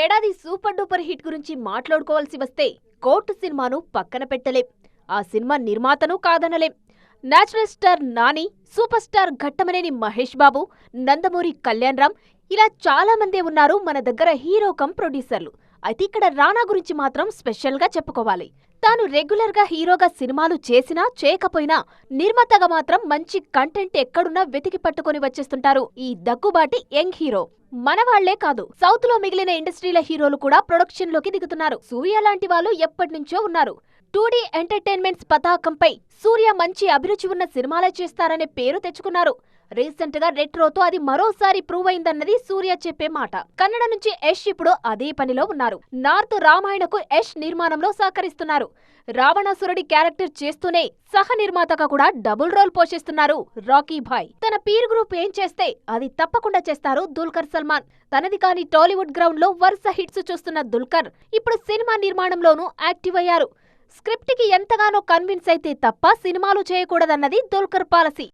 ఏడాది super duper hit గురించి మాట్లాడుకోవాల్సి వస్తే కోర్టు సినిమాను పక్కన పెట్టలేం. ఆ సినిమా నిర్మాతను కాదనలేం. Natural star Nani super star Ghattamaneni Mahesh Babu Nandamuri Kalyan Ram ఇలా చాలా మందే ఉన్నారు మన దగ్గర హీరో కమ్ ప్రొడ్యూసర్లు. అయితే ఇక్కడ రానా గురించి మాత్రం స్పెషల్గా చెప్పుకోవాలి. తాను రెగ్యులర్గా హీరోగా సినిమాలు చేసినా చేయకపోయినా నిర్మాతగా మాత్రం మంచి కంటెంట్ ఎక్కడున్నా వెతికి పట్టుకొని వచ్చేస్తుంటారు ఈ దగ్గుబాటి యంగ్ హీరో. మన వాళ్ళే కాదు సౌత్లో మిగిలిన ఇండస్ట్రీల హీరోలు కూడా ప్రొడక్షన్లోకి దిగుతున్నారు. సూర్య లాంటి వాళ్ళు ఎప్పటినుంచో ఉన్నారు. టూ డీ ఎంటర్టైన్మెంట్స్ పతాకంపై సూర్య మంచి అభిరుచి ఉన్న సినిమాలే చేస్తారనే పేరు తెచ్చుకున్నారు. రీసెంట్గా రెట్రోతో అది మరోసారి ప్రూవ్ అయిందన్నది సూర్య చెప్పే మాట. కన్నడ నుంచి యష్ ఇప్పుడు అదే పనిలో ఉన్నారు. నార్త్ రామాయణకు యష్ నిర్మాణంలో సహకరిస్తున్నారు. రావణాసురుడి క్యారెక్టర్ చేస్తూనే సహ నిర్మాతగా కూడా డబుల్ రోల్ పోషిస్తున్నారు రాకీ భాయ్. తన పీర్ గ్రూప్ ఏం చేస్తే అది తప్పకుండా చేస్తారు దుల్కర్ సల్మాన్. తనది కాని టాలీవుడ్ గ్రౌండ్లో వరుస హిట్స్ చూస్తున్న దుల్కర్ ఇప్పుడు సినిమా నిర్మాణంలోనూ యాక్టివ్ అయ్యారు. స్క్రిప్ట్కి ఎంతగానో కన్విన్స్ అయితే తప్ప సినిమాలు చేయకూడదన్నది దుల్కర్ పాలసీ.